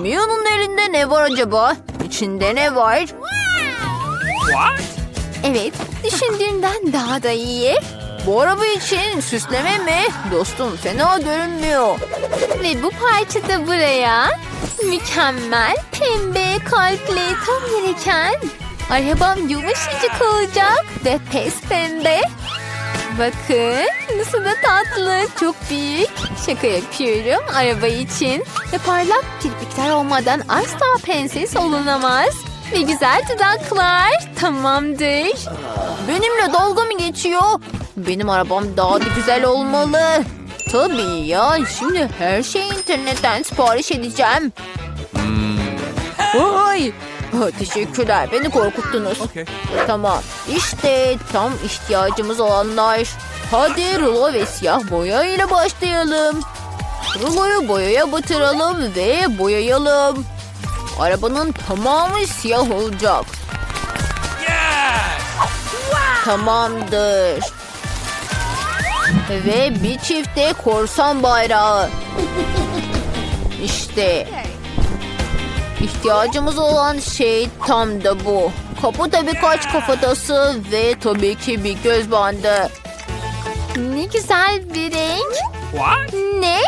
Mia'nın elinde ne var acaba? İçinde ne var? What? Evet, düşündüğümden daha da iyi. Bu araba için süsleme mi? Dostum fena görünmüyor. Ve bu parça da buraya. Mükemmel, pembe, kalpli, tam gereken. Arabam yumuşacık olacak ve pes pembe. Bakın nasıl da tatlı, çok büyük. Şaka yapıyorum araba için. Ve parlak kirpikler olmadan asla prenses olunamaz. Ve güzel dudaklar. Tamamdır. Benimle dalga mı geçiyor? Benim arabam daha da güzel olmalı. Tabii ya. Şimdi her şeyi internetten sipariş edeceğim. Ay! Ha, Teşekkürler. Beni korkuttunuz. Okay. Tamam. İşte tam ihtiyacımız olanlar. Hadi rulo ve siyah boya ile başlayalım. Ruloyu boyaya batıralım ve boyayalım. Arabanın tamamı siyah olacak. Tamamdır. Ve bir çifte korsan bayrağı. İşte. İhtiyacımız olan şey tam da bu. Kapıda birkaç kafatası ve tabii ki bir göz bandı. Ne güzel bir renk. What? Ne?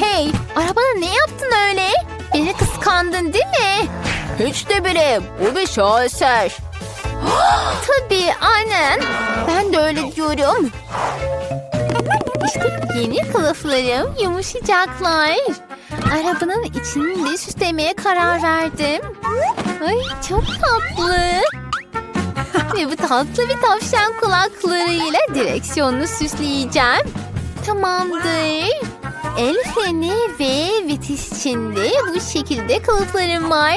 Hey, arabana ne yaptın öyle? Beni kıskandın değil mi? Hiç de bile bu bir şaheser. Tabii, aynen. Ben de öyle diyorum. İşte yeni kılıflarım yumuşayacaklar. Arabanın içini de süslemeye karar verdim. Ay çok tatlı. Ve bu tatlı bir tavşan kulaklarıyla direksiyonunu süsleyeceğim. Tamamdır. El freni ve vites içinde bu şekilde kılıflarım var.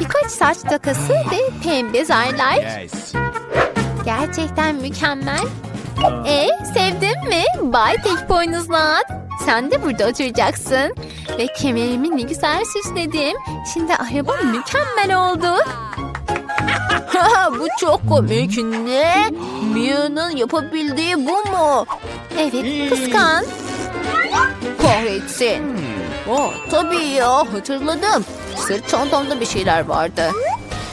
Birkaç saç takası ve pembe zarlar. Yes. Gerçekten mükemmel. E sevdin mi? Bay tek boynuzlu at. Sen de burada oturacaksın. Ve kemerimi ne güzel süsledim. Şimdi arabam mükemmel oldu. bu çok komik. Ne? Mia'nın yapabildiği bu mu? Evet kıskan. Kahretsin. Oh, tabii ya hatırladım. Sırt çantamda bir şeyler vardı.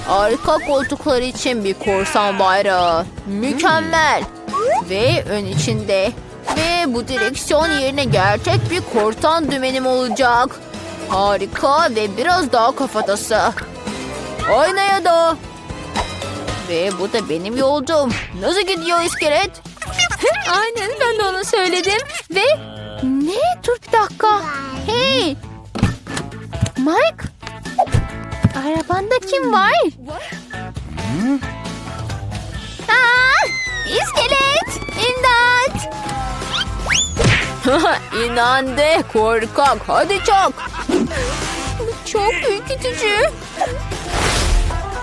Arka koltuklar için bir korsan bayrağı. Mükemmel. Ve ön içinde. Ve bu direksiyon yerine gerçek bir korsan dümenim olacak. Harika ve biraz daha kafatası. Aynaya da. Ve bu da benim yolcum. Nasıl gidiyor iskelet? Aynen ben de onu söyledim. Ve ne? Dur bir dakika. Hey. Mike. Arabanda kim var? Aa, iskelet. İmdat. İnandı korkak. Hadi çok. Çok ürkütücü.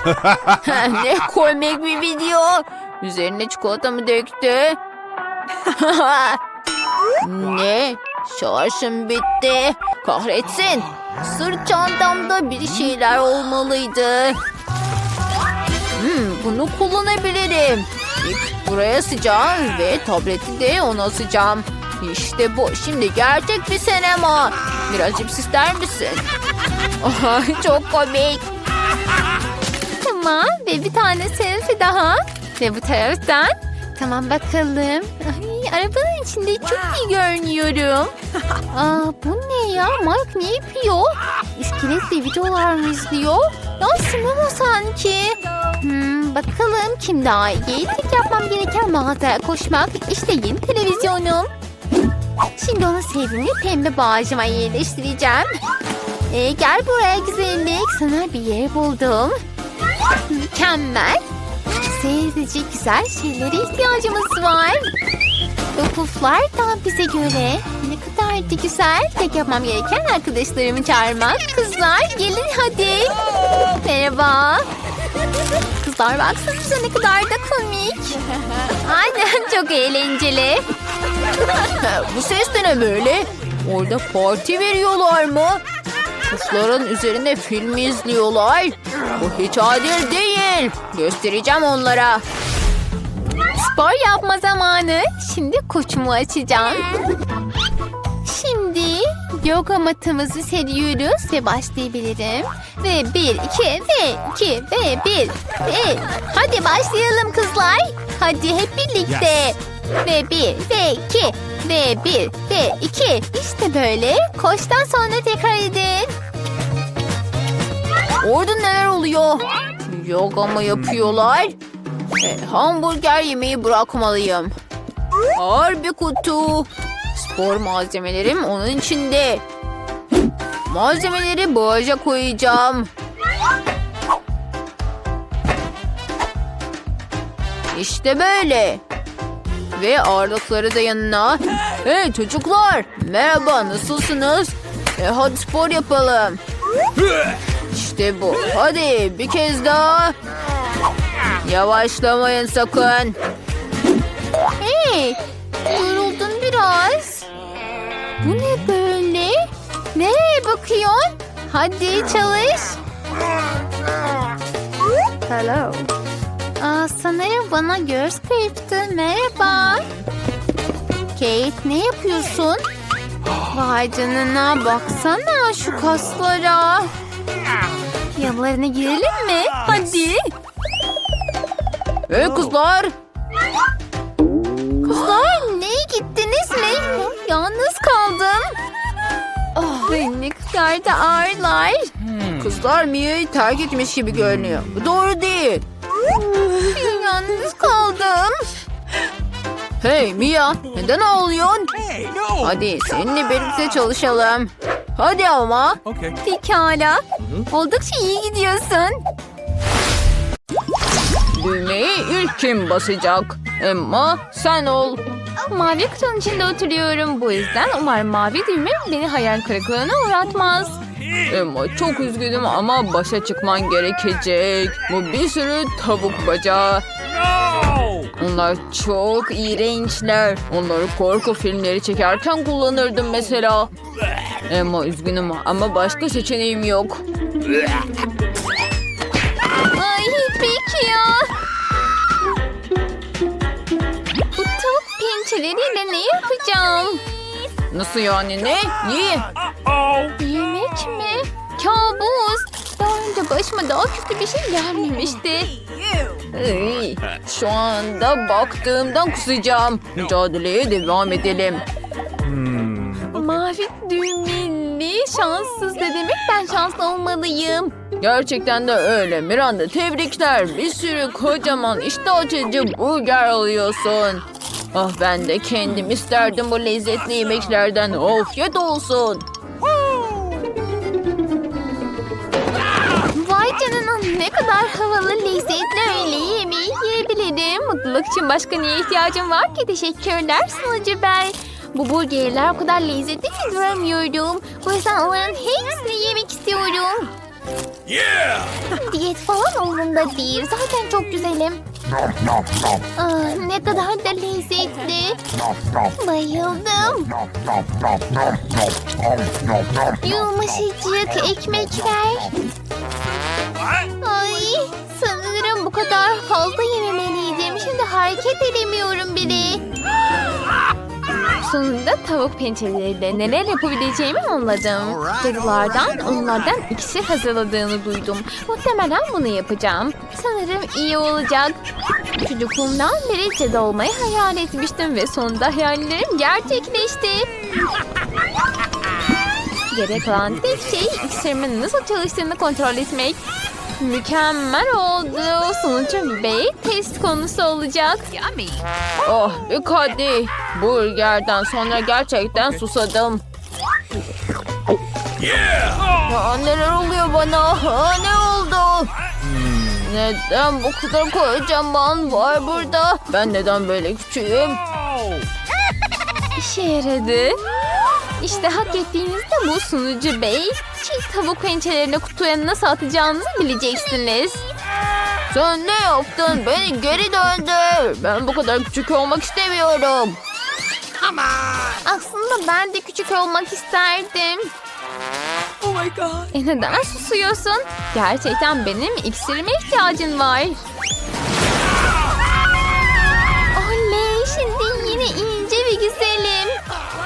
ne komik bir video. Üzerine çikolata mı döktü? ne? Şarjım bitti. Kahretsin. Sırt çantamda bir şeyler olmalıydı. Hmm, bunu kullanabilirim. İp buraya asacağım ve tableti de ona asacağım. İşte bu. Şimdi gerçek bir sinema. Biraz cips ister misin? Ay, çok komik. Tamam ve bir tane selfie daha. Ve bu taraftan. Tamam bakalım. Ay, arabanın içinde çok iyi görünüyorum. Aa, bu ne ya? Mike ne yapıyor? İskeletle videolar mı izliyor? Ya sinema sanki. Hmm, bakalım kim daha iyi? Tek yapmam gereken mağazaya koşmak. İşte yeni televizyonum. Şimdi onu sevimli pembe bağcıma yerleştireceğim. Ee, gel buraya güzellik. Sana bir yer buldum. Mükemmel. Seyredecek güzel şeylere ihtiyacımız var. Bu puflar da bize göre. Ne kadar da güzel. Tek yapmam gereken arkadaşlarımı çağırmak. Kızlar gelin hadi. Merhaba. Kızlar baksanıza ne kadar da komik. Aynen çok eğlenceli. Bu ses de ne böyle? Orada parti veriyorlar mı? Kuşların üzerinde film izliyorlar. Bu hiç adil değil. Göstereceğim onlara. Spor yapma zamanı. Şimdi koçumu açacağım. Şimdi Yoga matımızı seriyoruz ve başlayabilirim. Ve bir, iki, ve iki, ve bir, ve... Hadi başlayalım kızlar. Hadi hep birlikte. Ve bir, ve iki, ve bir, ve iki. İşte böyle. Koştan sonra tekrar edin. Orada neler oluyor? Yoga mı yapıyorlar? E, hamburger yemeyi bırakmalıyım. Ağır bir kutu. Spor malzemelerim onun içinde. Malzemeleri bağaca koyacağım. İşte böyle. Ve ağırlıkları da yanına. Hey çocuklar. Merhaba nasılsınız? E, hadi spor yapalım. İşte bu. Hadi bir kez daha. Yavaşlamayın sakın. Hey, yoruldun biraz. Bu ne böyle? Nereye bakıyorsun? Hadi çalış. Hello. Aa, sanırım bana göz kırptı. Merhaba. Kate ne yapıyorsun? Vay canına baksana şu kaslara. Yanlarına girelim mi? Hadi. Hey kızlar. Kızlar neye gittiniz mi? Yalnız kaldım. Oh, ne kadar da ağırlar. Kızlar Mia'yı terk etmiş gibi görünüyor. Doğru değil. Yalnız kaldım. Hey Mia neden ağlıyorsun? Hey, no. Hadi seninle birlikte çalışalım. Hadi ama. Okay. Pekala. Oldukça iyi gidiyorsun. Düğmeyi ilk kim basacak? Emma sen ol. Mavi kutunun içinde oturuyorum. Bu yüzden umarım mavi düğme beni hayal kırıklığına uğratmaz. Emma çok üzgünüm ama başa çıkman gerekecek. Bu bir sürü tavuk bacağı. Onlar çok iğrençler. Onları korku filmleri çekerken kullanırdım mesela. Emma üzgünüm ama başka seçeneğim yok. Ay peki ya. Bu tavuk pençeleriyle ne yapacağım? Nasıl yani ne? İyi. Uh-oh. Yemek mi? Kabus. Daha önce başıma daha kötü bir şey gelmemişti. Iy, Şu anda baktığımdan kusacağım. Mücadeleye devam edelim. Mavi düğmeli şanssız ne demek ben şanslı olmalıyım. Gerçekten de öyle. Miranda tebrikler. Bir sürü kocaman iştah açıcı burger alıyorsun. Ah ben de kendim isterdim bu lezzetli yemeklerden. Of yet olsun. Ne kadar havalı lezzetli öğle yemeği yiyebilirim. Mutluluk için başka neye ihtiyacım var ki? Teşekkürler sunucu bey. Bu burgerler o kadar lezzetli ki duramıyorum. Bu yüzden onların hepsini yemek istiyorum. Yeah. Diyet falan umurumda değil. Zaten çok güzelim. Ah, ne kadar da lezzetli. Bayıldım. Yumuşacık ekmek ver. Ay sanırım bu kadar fazla yememeliydim. Şimdi hareket edemiyorum bile. Sonunda tavuk pençeleriyle neler yapabileceğimi anladım. Cadılardan onlardan ikisi hazırladığını duydum. Muhtemelen bunu yapacağım. Sanırım iyi olacak. Çocukluğumdan beri cadı olmayı hayal etmiştim ve sonunda hayallerim gerçekleşti. Gerek olan tek şey iksirimin nasıl çalıştığını kontrol etmek. Mükemmel oldu. Sonucu bey test konusu olacak. Oh bir hadi. Burgerden sonra gerçekten susadım. Yeah. Ya neler oluyor bana? Ha, ne oldu? Neden bu kadar kocaman var burada? Ben neden böyle küçüğüm? Oh. İşe yaradı. İşte hak ettiğinizde bu sunucu bey. Çiğ tavuk pençelerini kutuya nasıl atacağınızı bileceksiniz. Sen ne yaptın? Beni geri döndür. Ben bu kadar küçük olmak istemiyorum. Aslında ben de küçük olmak isterdim. Oh my god. E neden susuyorsun? Gerçekten benim iksirime ihtiyacın var.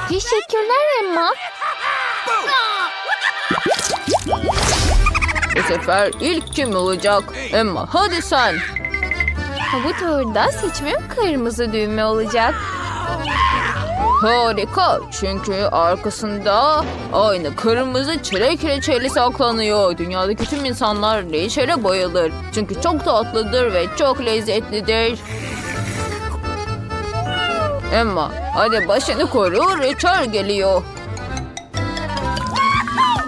Teşekkürler Emma. Bu sefer ilk kim olacak? Emma hadi sen. Bu turda seçimim kırmızı düğme olacak. Harika çünkü arkasında aynı kırmızı çilek reçeli saklanıyor. Dünyadaki tüm insanlar reçele bayılır. Çünkü çok tatlıdır ve çok lezzetlidir. Emma hadi başını koru reçel geliyor.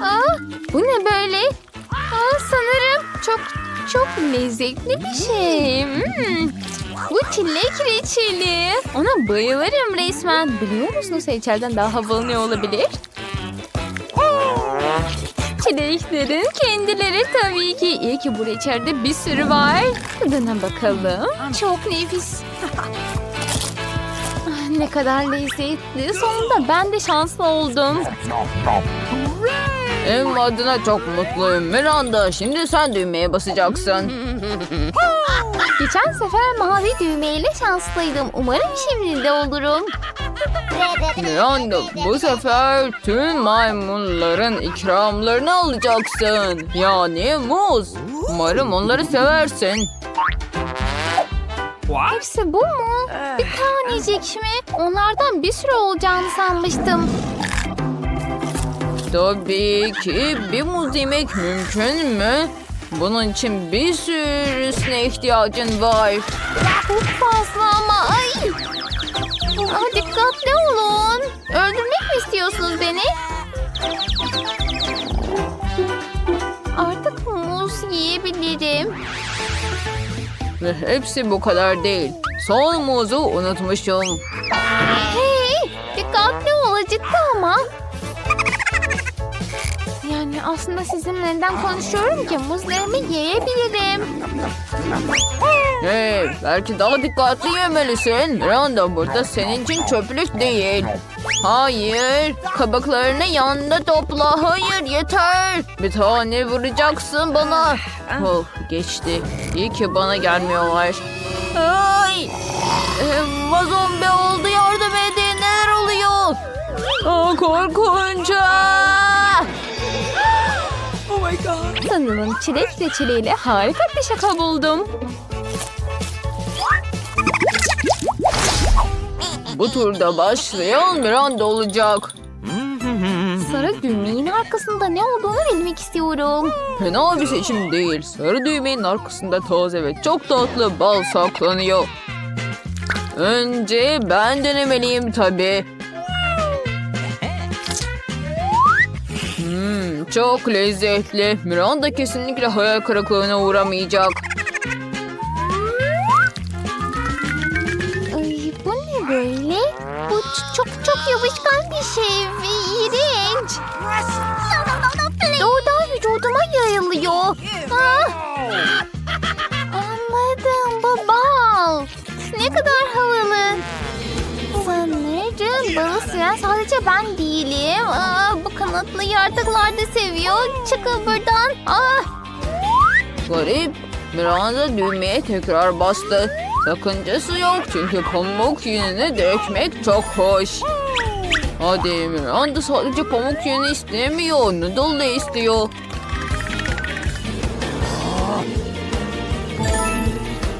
Aa, bu ne böyle? Aa, sanırım çok çok lezzetli bir şey. Hmm. Bu çilek reçeli. Ona bayılırım resmen. Biliyor musunuz reçelden daha havalı ne olabilir? Çileklerin kendileri tabii ki. İyi ki bu reçelde bir sürü var. Tadına bakalım. Çok nefis. Ne kadar lezzetli. Sonunda ben de şanslı oldum. Emma adına çok mutluyum. Miranda şimdi sen düğmeye basacaksın. Geçen sefer mavi düğmeyle şanslıydım. Umarım şimdi de olurum. Miranda bu sefer tüm maymunların ikramlarını alacaksın. Yani muz. Umarım onları seversin. What? Hepsi bu mu? Bir tanecik mi? Onlardan bir sürü olacağını sanmıştım. Tabii ki bir muz yemek mümkün mü? Bunun için bir sürüsüne ihtiyacın var. Çok fazla ama ay. Aa, dikkatli olun. Öldürmek mi istiyorsunuz beni? Artık muz yiyebilirim. Ve hepsi bu kadar değil. Son muzu unutmuşum. Hey, dikkatli ol acıttı ama. Yani aslında sizinle neden konuşuyorum ki muzlarımı yiyebilirim. Hey, belki daha dikkatli yemelisin. Miranda burada senin için çöplük değil. Hayır, kabuklarını yanında topla. Hayır, yeter. Bir tane vuracaksın bana. Oh, geçti. İyi ki bana gelmiyorlar. Ay! Emma zombi oldu. Yardım edin. Neler oluyor? Aa, korkunç. Oh my god. Sanırım çilek reçeliyle harika bir şaka buldum. Bu turda başlayan Miranda olacak. Sarı düğmenin arkasında ne olduğunu bilmek istiyorum. Fena bir seçim değil. Sarı düğmenin arkasında taze ve çok tatlı bal saklanıyor. Önce ben denemeliyim tabii. Hmm, çok lezzetli. Miranda kesinlikle hayal kırıklığına uğramayacak. Ay, bu ne böyle? Bu çok çok yapışkan bir şey iğrenç. Doğrudan vücuduma yayılıyor. Ah! Anladım bu bal. Ne kadar havalı. Sanırım balı süren sadece ben değilim. Aa, bu kanatlı yaratıklar da seviyor. Çıkın buradan. Ah! Garip. Miranda düğmeye tekrar bastı. Sakıncası yok çünkü pamuk yününü dökmek çok hoş. Hadi Miranda sadece pamuk yünü istemiyor. Noodle da istiyor.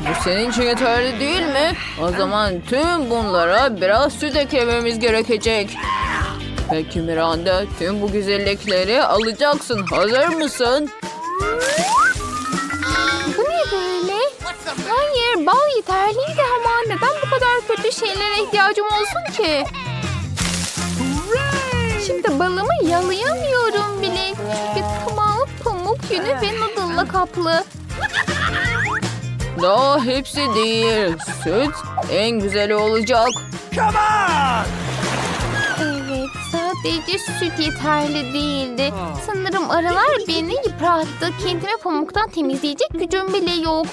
Bu senin için yeterli değil mi? O zaman tüm bunlara biraz süt eklememiz gerekecek. Peki Miranda tüm bu güzellikleri alacaksın. Hazır mısın? Bu ne böyle? Hayır bal yeterliydi ama neden bu kadar kötü şeylere ihtiyacım olsun ki? Şimdi balımı yalayamıyorum bile. Çünkü tamamı pamuk yünü ve noodle'la kaplı. Daha hepsi değil. Süt en güzeli olacak. Come on! Evet sadece süt yeterli değildi. Sanırım aralar beni yıprattı. Kendimi pamuktan temizleyecek gücüm bile yok.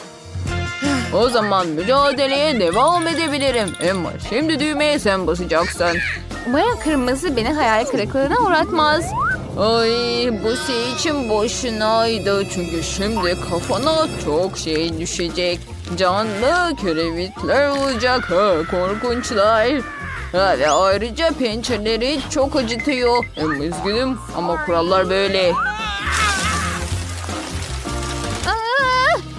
O zaman mücadeleye devam edebilirim. Emma şimdi düğmeye sen basacaksın. Umarım kırmızı beni hayal kırıklığına uğratmaz. Ay bu şey için boşunaydı. Çünkü şimdi kafana çok şey düşecek. Canlı kerevitler olacak. Ha, korkunçlar. Ha, ve ayrıca pençeleri çok acıtıyor. Em, üzgünüm ama kurallar böyle.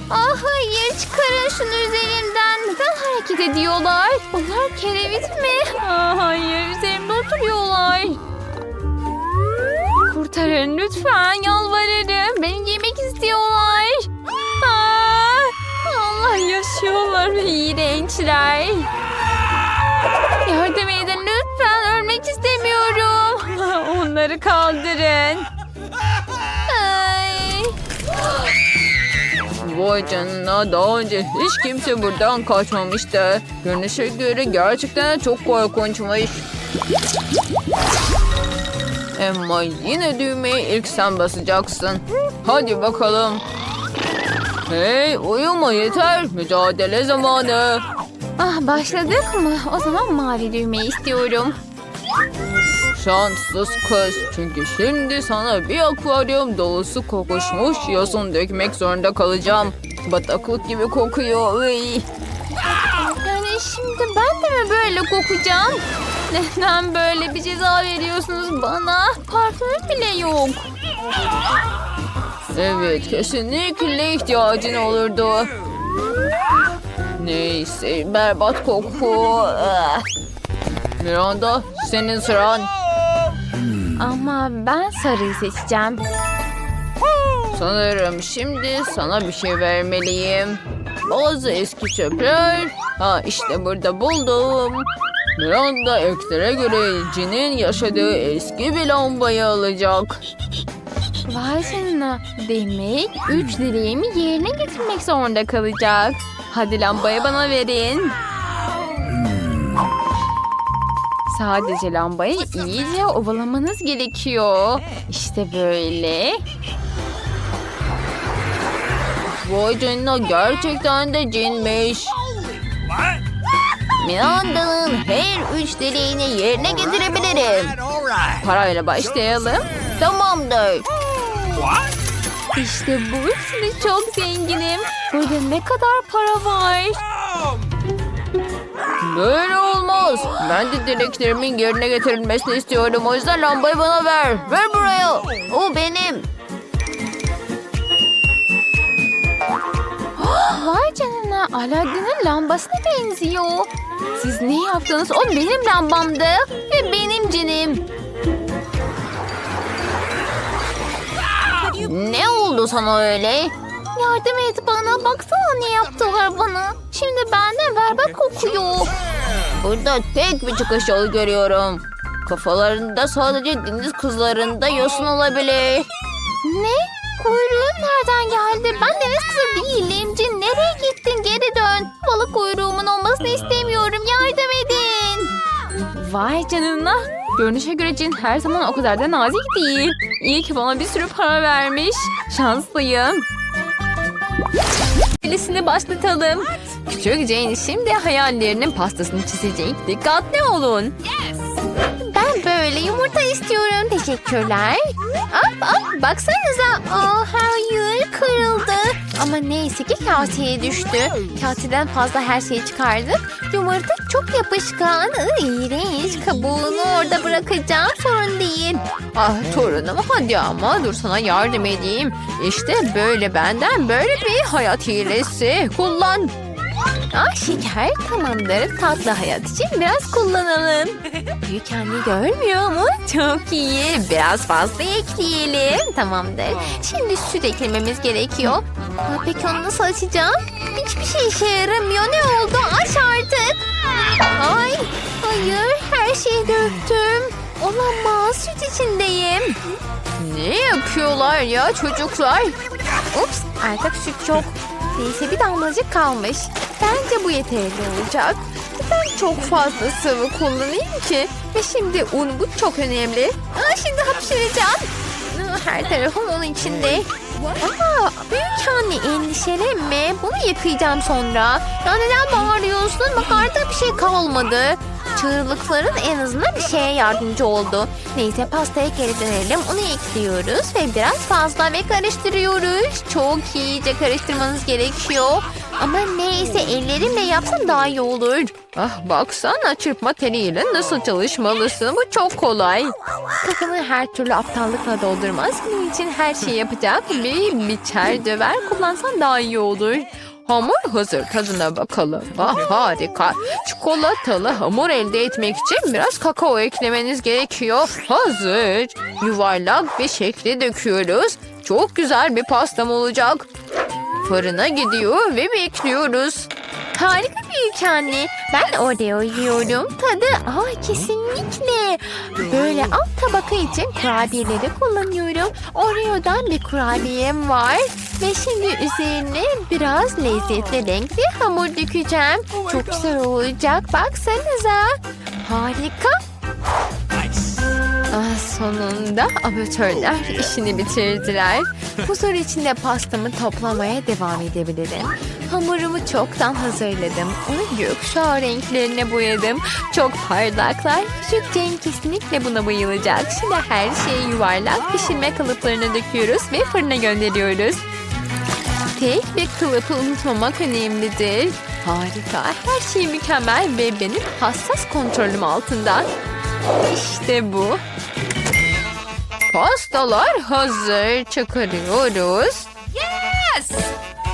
Ah hayır çıkarın şunu üzerimden. Neden hareket ediyorlar? Onlar kerevit mi? Ah hayır üzerimde oturuyorlar. Kurtarın lütfen yalvarırım. Beni yemek istiyorlar. Ah, Allah yaşıyorlar ve iğrençler. Yardım edin lütfen ölmek istemiyorum. Onları kaldırın. Vay canına daha önce hiç kimse buradan kaçmamıştı. Görünüşe göre gerçekten çok korkunçmuş. Emma yine düğmeyi ilk sen basacaksın. Hadi bakalım. Hey uyuma yeter. Mücadele zamanı. Ah başladık mı? O zaman mavi düğmeyi istiyorum. Şanssız kız. Çünkü şimdi sana bir akvaryum dolusu kokuşmuş yosun dökmek zorunda kalacağım. Bataklık gibi kokuyor. Iy. Yani şimdi ben de mi böyle kokacağım? Neden böyle bir ceza veriyorsunuz bana? Parfüm bile yok. Evet, kesinlikle ihtiyacın olurdu. Neyse, berbat koku. Ah. Miranda, senin sıran. Ama ben sarıyı seçeceğim. Sanırım şimdi sana bir şey vermeliyim. Bazı eski çöpler. Ha işte burada buldum. Miranda ekslere göre Cin'in yaşadığı eski bir lambayı alacak. Vay canına. Demek üç dileğimi yerine getirmek zorunda kalacak. Hadi lambayı bana verin. Sadece lambayı iyice ovalamanız gerekiyor. İşte böyle. Vay canına gerçekten de cinmiş. Miranda'nın her üç dileğini yerine getirebilirim. Parayla başlayalım. Tamamdır. İşte bu. Şimdi çok zenginim. Burada ne kadar para var. Böyle olmaz. Ben de dileklerimin yerine getirilmesini istiyorum. O yüzden lambayı bana ver. Ver buraya. O benim. Vay canına Aladdin'in lambasına benziyor. Siz ne yaptınız? O benim lambamdı. Ve benim cinim. Ne oldu sana öyle? Yardım et bana. Baksana ne yaptılar bana. Şimdi benden berbat kokuyor. Burada tek bir çıkış yolu görüyorum. Kafalarında sadece deniz kızlarında yosun olabilir. Ne? Kuyruğun nereden geldi? Ben deniz kızı değilim. Cin nereye gittin? Geri dön. Balık kuyruğumun olmasını istemiyorum. Yardım edin. Vay canına. Görünüşe göre Cin her zaman o kadar da nazik değil. İyi ki bana bir sürü para vermiş. Şanslıyım. Birisini başlatalım. Küçük Jane şimdi hayallerinin pastasını çizecek. Dikkatli olun. Ben böyle yumurta istiyorum. Teşekkürler. Aa, aa, baksanıza. Aa, hayır kırıldı. Ama neyse ki kaseye düştü. Kaseden fazla her şeyi çıkardık. Yumurta çok yapışkan. İğrenç. Kabuğunu orada bırakacağım. Sorun değil. Ah torunum hadi ama dur sana yardım edeyim. İşte böyle benden böyle bir hayat hilesi. Kullan. Ah şeker tamamdır. Tatlı hayat için biraz kullanalım. Büyük anne görmüyor mu? Çok iyi. Biraz fazla ekleyelim. Tamamdır. Şimdi süt eklememiz gerekiyor. Aa, peki onu nasıl açacağım? Hiçbir şey işe yaramıyor. Ne oldu? Aç artık. Ay, hayır. Her şeyi döktüm. Olamaz. Süt içindeyim. Ne yapıyorlar ya çocuklar? Ups artık süt çok. Neyse bir damlacık kalmış. Bence bu yeterli olacak. Ben çok fazla sıvı kullanayım ki. Ve şimdi un bu çok önemli. Aa, şimdi hapşıracağım. Her tarafım onun içinde. Aa, büyük anne endişelenme. Bunu yıkayacağım sonra. Ya neden bağırıyorsun? Bak artık bir şey kalmadı. Çığlıkların en azından bir şeye yardımcı oldu. Neyse pastaya geri dönelim. Onu ekliyoruz ve biraz fazla ve karıştırıyoruz. Çok iyice karıştırmanız gerekiyor. Ama neyse ellerimle yapsam daha iyi olur. Ah baksana çırpma teliyle nasıl çalışmalısın. Bu çok kolay. Kafamı her türlü aptallıkla doldurmaz. Bunun için her şeyi yapacak bir biçer döver kullansan daha iyi olur. Hamur hazır tadına bakalım. Ah harika. Çikolatalı hamur elde etmek için biraz kakao eklemeniz gerekiyor. Hazır. Yuvarlak bir şekli döküyoruz. Çok güzel bir pastam olacak. Fırına gidiyor ve bekliyoruz. Harika büyük anne. Ben Oreo yiyorum. Tadı aa kesinlikle. Böyle alt tabaka için kurabiyeleri kullanıyorum. Oreo'dan bir kurabiyem var. Ve şimdi üzerine biraz lezzetli renkli hamur dökeceğim. Çok güzel olacak. Baksanıza. Harika. Sonunda amatörler işini bitirdiler. Huzur içinde pastamı toplamaya devam edebilirim. Hamurumu çoktan hazırladım. Onu gökkuşağı renklerine boyadım. Çok parlaklar. Küçük Jane kesinlikle buna bayılacak. Şimdi her şeyi yuvarlak pişirme kalıplarına döküyoruz ve fırına gönderiyoruz. Tek bir kılıfı unutmamak önemlidir. Harika. Her şey mükemmel ve benim hassas kontrolüm altında. İşte bu. Pastalar hazır. Çıkarıyoruz. Yes!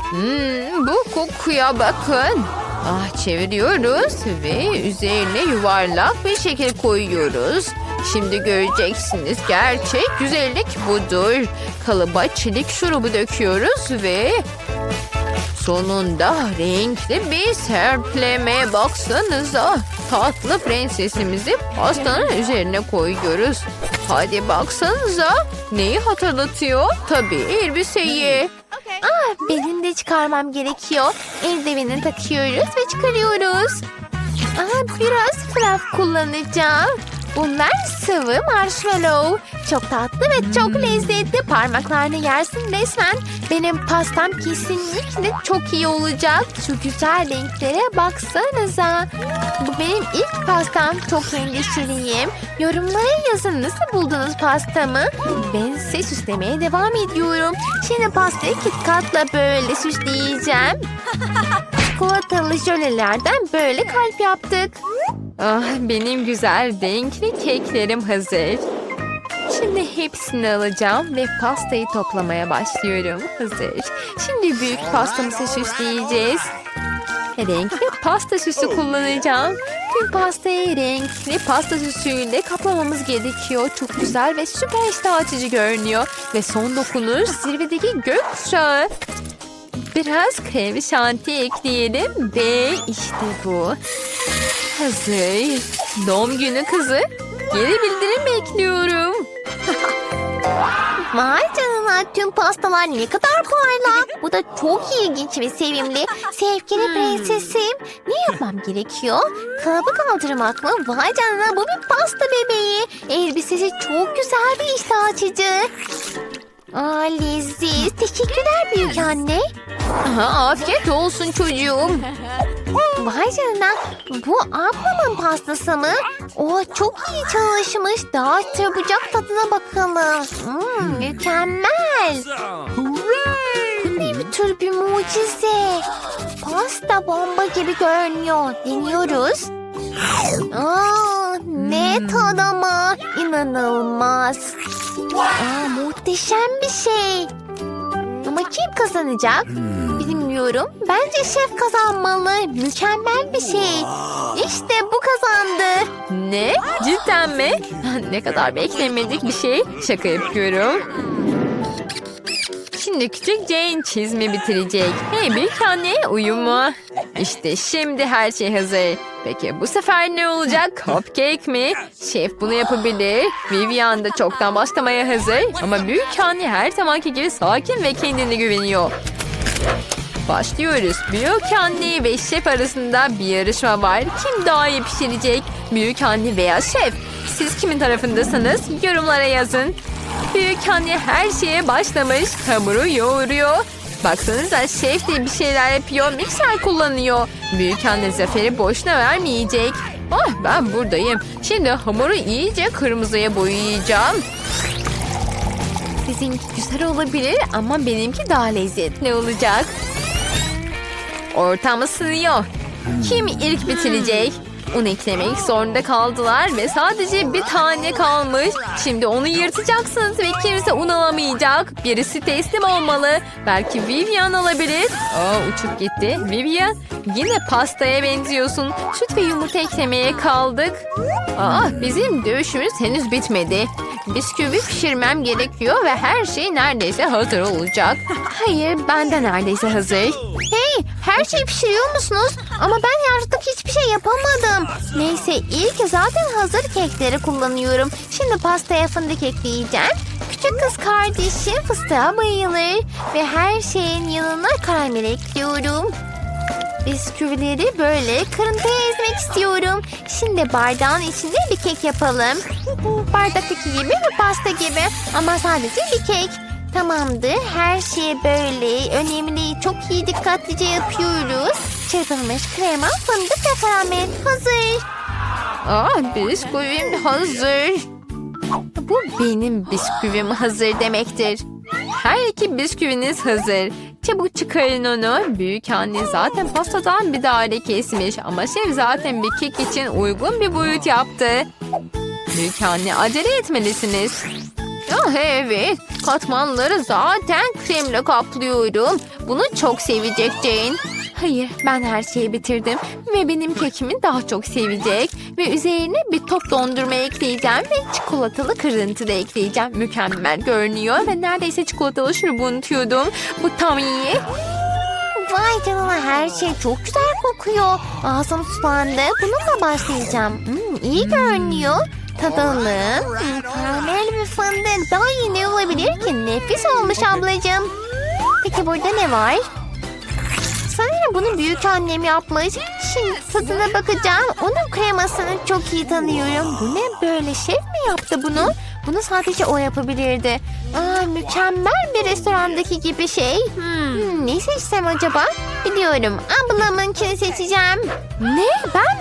Hmm, bu kokuya bakın. Ah çeviriyoruz ve üzerine yuvarlak bir şekil koyuyoruz. Şimdi göreceksiniz gerçek güzellik budur. Kalıba çilik şurubu döküyoruz ve sonunda renkli bir serpleme baksanıza. Tatlı prensesimizi pastanın üzerine koyuyoruz. Hadi baksanıza. Neyi hatırlatıyor? Tabii elbiseyi. Ah, benim de çıkarmam gerekiyor. Eldiveni takıyoruz ve çıkarıyoruz. Ah, biraz frap kullanacağım. Bunlar sıvı marshmallow. Çok tatlı ve çok lezzetli. Parmaklarını yersin resmen. Benim pastam kesinlikle çok iyi olacak. Şu güzel renklere baksanıza. Bu benim ilk pastam. Çok endişeliyim. Yorumlara yazın nasıl buldunuz pastamı? Ben ise süslemeye devam ediyorum. Şimdi pastayı KitKat'la böyle süsleyeceğim. Çikolatalı jölelerden böyle kalp yaptık. Ah benim güzel renkli keklerim hazır. Şimdi hepsini alacağım ve pastayı toplamaya başlıyorum. Hazır. Şimdi büyük pastamızı süsleyeceğiz. Renkli pasta süsü kullanacağım. Tüm pastayı renkli pasta süsüyle kaplamamız gerekiyor. Çok güzel ve süper iştah açıcı görünüyor. Ve son dokunuş zirvedeki gökkuşağı. Biraz krem şanti ekleyelim ve işte bu. Hazır. Doğum günü kızı. Geri bildirim bekliyorum. Vay canına tüm pastalar ne kadar parlak. Bu da çok ilginç ve sevimli. Sevgili prensesim. Ne yapmam gerekiyor? Kalıbı kaldırmak mı? Vay canına bu bir pasta bebeği. Elbisesi çok güzel bir iştah açıcı. Aa leziz. Teşekkürler büyük anne. Aha, afiyet olsun çocuğum. Vay canına bu ablamın pastası mı? O çok iyi çalışmış. Daha çabucak tadına bakalım. Hmm, mükemmel. Bu ne tür bir mucize. Pasta bomba gibi görünüyor. Deniyoruz. Aa, ne tadı ama. İnanılmaz. Aa, muhteşem bir şey. Ama kim kazanacak? Bilmiyorum. Bence şef kazanmalı. Mükemmel bir şey. İşte bu kazandı. Ne? Cidden mi? Ne kadar beklemedik bir şey. Şaka yapıyorum. Şimdi küçük Jane çizimi bitirecek. Hey büyük anne uyuma. İşte şimdi her şey hazır. Peki bu sefer ne olacak? Cupcake mi? Şef bunu yapabilir. Vivian da çoktan başlamaya hazır. Ama büyük anne her zamanki gibi sakin ve kendine güveniyor. Başlıyoruz. Büyük anne ve şef arasında bir yarışma var. Kim daha iyi pişirecek? Büyük anne veya şef? Siz kimin tarafındasınız? Yorumlara yazın. Büyük anne her şeye başlamış. Hamuru yoğuruyor. Baksanıza şef de bir şeyler yapıyor. Mikser kullanıyor. Büyük anne zaferi boşuna vermeyecek. Ah ben buradayım. Şimdi hamuru iyice kırmızıya boyayacağım. Sizinki güzel olabilir ama benimki daha lezzetli olacak. Ortam ısınıyor. Kim ilk bitirecek? Un eklemek zorunda kaldılar ve sadece bir tane kalmış. Şimdi onu yırtacaksınız ve kimse un alamayacak. Birisi teslim olmalı. Belki Vivian alabilir. Aa, uçup gitti. Vivian yine pastaya benziyorsun. Süt ve yumurta eklemeye kaldık. Aa, bizim dövüşümüz henüz bitmedi. Bisküvi pişirmem gerekiyor ve her şey neredeyse hazır olacak. Hayır, ben de neredeyse hazır. Hey, her şeyi pişiriyor musunuz? Ama ben artık hiçbir şey yapamadım. Neyse, ilk zaten hazır kekleri kullanıyorum. Şimdi pastaya fındık ekleyeceğim. Küçük kız kardeşim fıstığa bayılır. Ve her şeyin yanına karamel ekliyorum. Bisküvileri böyle kırıntıya ezmek istiyorum. Şimdi bardağın içinde bir kek yapalım. Bardaktaki gibi ve pasta gibi ama sadece bir kek. Tamamdır. Her şey böyle önemli. Çok iyi dikkatlice yapıyoruz. Çırpılmış krema, fındık ve karamel hazır. Aa, bisküvim hazır. Bu benim bisküvim hazır demektir. Her iki bisküviniz hazır. Çabuk çıkarın onu. Büyük anne zaten pastadan bir daire kesmiş ama şef zaten bir kek için uygun bir boyut yaptı. Büyük anne acele etmelisiniz. Ah evet, katmanları zaten kremle kaplıyorum. Bunu çok sevecek Jane. Hayır, ben her şeyi bitirdim ve benim kekimi daha çok sevecek. Ve üzerine bir top dondurma ekleyeceğim ve çikolatalı kırıntı da ekleyeceğim. Mükemmel görünüyor ve neredeyse çikolatalı şurubu unutuyordum. Bu tam iyi. Vay canına her şey çok güzel kokuyor. Ağzım sulandı. Bununla başlayacağım. Hmm, iyi görünüyor. Tadalım. Karamel ve fındık. Daha iyi ne olabilir ki? Nefis olmuş ablacığım. Peki burada ne var? Sanırım bunu büyük annem yapmış. Şimdi tadına bakacağım. Onun kremasını çok iyi tanıyorum. Bu ne böyle? Şef mi yaptı bunu? Bunu sadece o yapabilirdi. Aa, mükemmel bir restorandaki gibi şey. Hmm, ne seçsem acaba? Biliyorum. Ablamınkini seçeceğim. Ne? Ben